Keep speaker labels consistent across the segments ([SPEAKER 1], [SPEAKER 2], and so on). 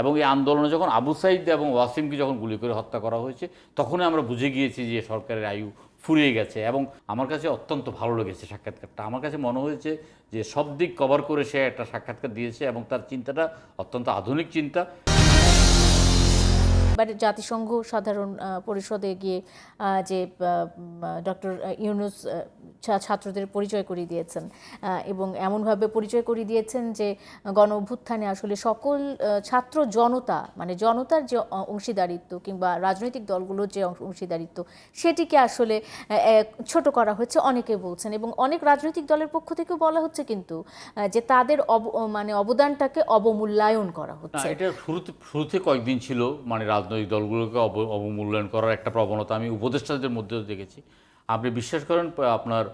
[SPEAKER 1] এবং এই আন্দোলনে যখন আবু সাইদ এবং ওয়াসিমকে যখন গুলি করে হত্যা করা হয়েছে, তখনই আমরা বুঝে গিয়েছি যে সরকারের আয়ু ফুরিয়ে গেছে এবং আমার কাছে অত্যন্ত ভালো লেগেছে সাক্ষাৎকারটা। আমার কাছে মনে হয়েছে যে সব দিক কভার করে সে একটা সাক্ষাৎকার দিয়েছে এবং তার চিন্তাটা অত্যন্ত আধুনিক চিন্তা।
[SPEAKER 2] এবারে জাতিসংঘ সাধারণ পরিষদে গিয়ে যে ডক্টর ইউনুস ছাত্রদের পরিচয় করিয়ে দিয়েছেন এবং এমনভাবে পরিচয় করিয়ে দিয়েছেন যে, গণ অভ্যুত্থানে আসলে সকল ছাত্র জনতা মানে জনতার যে অংশীদারিত্ব কিংবা রাজনৈতিক দলগুলোর যে, অংশ- অংশীদারিত্ব, সেটিকে আসলে ছোট করা হচ্ছে অনেকে বলছেন এবং অনেক রাজনৈতিক দলের পক্ষ থেকেও বলা হচ্ছে কিন্তু যে তাদের মানে অবদানটাকে অবমূল্যায়ন করা হচ্ছে।
[SPEAKER 1] এটা শুরুতে শুরুতে কয়েকদিন ছিল মানে রাজনৈতিক দলগুলোকে অব- অবমূল্যায়ন করার একটা প্রবণতা আমি উপদেষ্টাদের মধ্যেও দেখেছি। আপনি বিশ্বাস করেন আপনার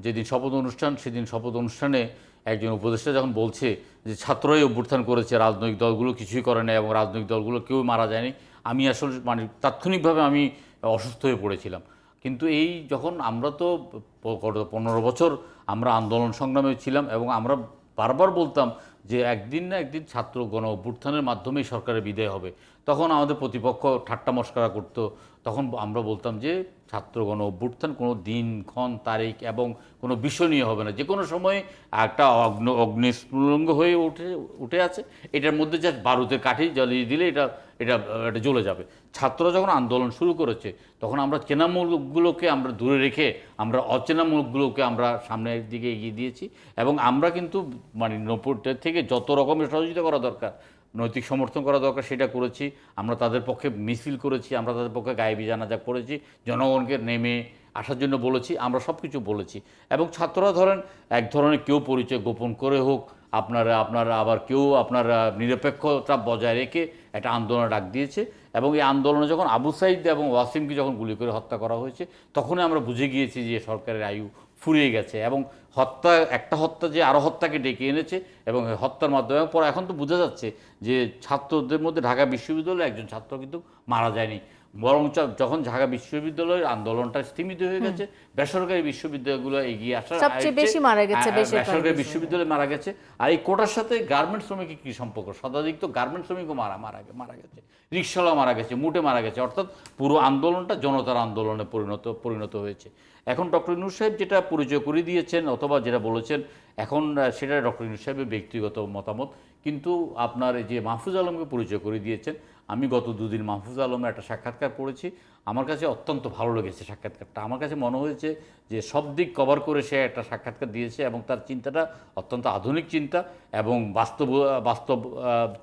[SPEAKER 1] যেদিন শপথ অনুষ্ঠান, সেদিন শপথ অনুষ্ঠানে একজন উপদেষ্টা যখন বলছে যে ছাত্রই অভ্যুত্থান করেছে, রাজনৈতিক দলগুলো কিছুই করে না এবং রাজনৈতিক দলগুলো কেউ মারা যায়নি, আমি আসলে মানে তাৎক্ষণিকভাবে আমি অসুস্থ হয়ে পড়েছিলাম। কিন্তু এই যখন আমরা তো গত পনেরো বছর আমরা আন্দোলন সংগ্রামে ছিলাম এবং আমরা বারবার বলতাম যে একদিন না একদিন ছাত্র গণ অভ্যুত্থানের মাধ্যমেই সরকারের বিদায় হবে। তখন আমাদের প্রতিপক্ষ ঠাট্টা মস্করা করতো। তখন আমরা বলতাম যে, ছাত্র গণ অভ্যুত্থান কোনো দিন, ক্ষণ, তারিখ এবং কোনো বিষয় নিয়ে হবে না। যে কোনো সময় একটা অগ্ন, অগ্নিস্ফুলঙ্গ হয়ে উঠে উঠে আছে। এটার মধ্যে যা বারুদের কাঠি জ্বালিয়ে দিলে এটা এটা এটা জ্বলে যাবে। ছাত্ররা যখন আন্দোলন শুরু করেছে, তখন আমরা চেনা মুলকগুলোকে আমরা দূরে রেখে আমরা অচেনা মুলকগুলোকে আমরা সামনের দিকে এগিয়ে দিয়েছি এবং আমরা কিন্তু মানে নব্বইটার থেকে যত রকমের সহযোগিতা করা দরকার, নৈতিক সমর্থন করা দরকার, সেটা করেছি। আমরা তাদের পক্ষে মিছিল করেছি, আমরা তাদের পক্ষে গায়েবী জানাজা করেছি, জনগণকে নেমে আসার জন্য বলেছি, আমরা সব কিছু বলেছি। এবং ছাত্ররা ধরেন, এক ধরনের কেউ পরিচয় গোপন করে হোক, আপনারা আপনারা আবার কেউ আপনারা নিরপেক্ষতা বজায় রেখে একটা আন্দোলন ডাক দিয়েছে এবং এই আন্দোলনে যখন আবু সাইদ এবং ওয়াসিমকে যখন গুলি করে হত্যা করা হয়েছে, তখনই আমরা বুঝে গিয়েছি যে সরকারের আয়ু ফুরিয়ে গেছে এবং হত্যা, একটা হত্যা যে আরও হত্যাকে ডেকে এনেছে এবং হত্যার মাধ্যমে পর এখন তো বোঝা যাচ্ছে যে ছাত্রদের মধ্যে ঢাকা বিশ্ববিদ্যালয়ে একজন ছাত্র কিন্তু মারা যায়নি। বরঞ্চ যখন ঢাকা বিশ্ববিদ্যালয়ের আন্দোলনটা স্থিমিত হয়ে গেছে বেসরকারি বিশ্ববিদ্যালয়গুলো এগিয়ে আসার
[SPEAKER 2] সবচেয়ে বেশি মারা গেছে বেসরকারি
[SPEAKER 1] বিশ্ববিদ্যালয়ে মারা গেছে। আর এই কোটার সাথে গার্মেন্ট শ্রমিকের কি সম্পর্ক? শতাধিক তো গার্মেন্ট শ্রমিকও মারা মারা মারা গেছে। রিক্সাওয়ালা মারা গেছে মুটে মারা গেছে। অর্থাৎ পুরো আন্দোলনটা জনতার আন্দোলনে পরিণত পরিণত হয়েছে। এখন ডক্টর ইনুর সাহেব যেটা পরিচয় করে দিয়েছেন অথবা যেটা বলেছেন এখন সেটা ডক্টর ইনুর সাহেবের ব্যক্তিগত মতামত। কিন্তু আপনার এই যে মাহফুজ আলমকে পরিচয় করে দিয়েছেন আমি গত দুদিন মাহফুজ আলমের একটা সাক্ষাৎকার পড়েছি। আমার কাছে অত্যন্ত ভালো লেগেছে সাক্ষাৎকারটা। আমার কাছে মনে হয়েছে যে সব দিক কভার করে সে একটা সাক্ষাৎকার দিয়েছে এবং তার চিন্তাটা অত্যন্ত আধুনিক চিন্তা এবং বাস্তব বাস্তব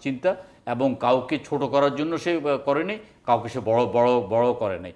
[SPEAKER 1] চিন্তা এবং কাউকে ছোট করার জন্য সে করেনি, কাউকে সে বড় বড় বড় করে নাই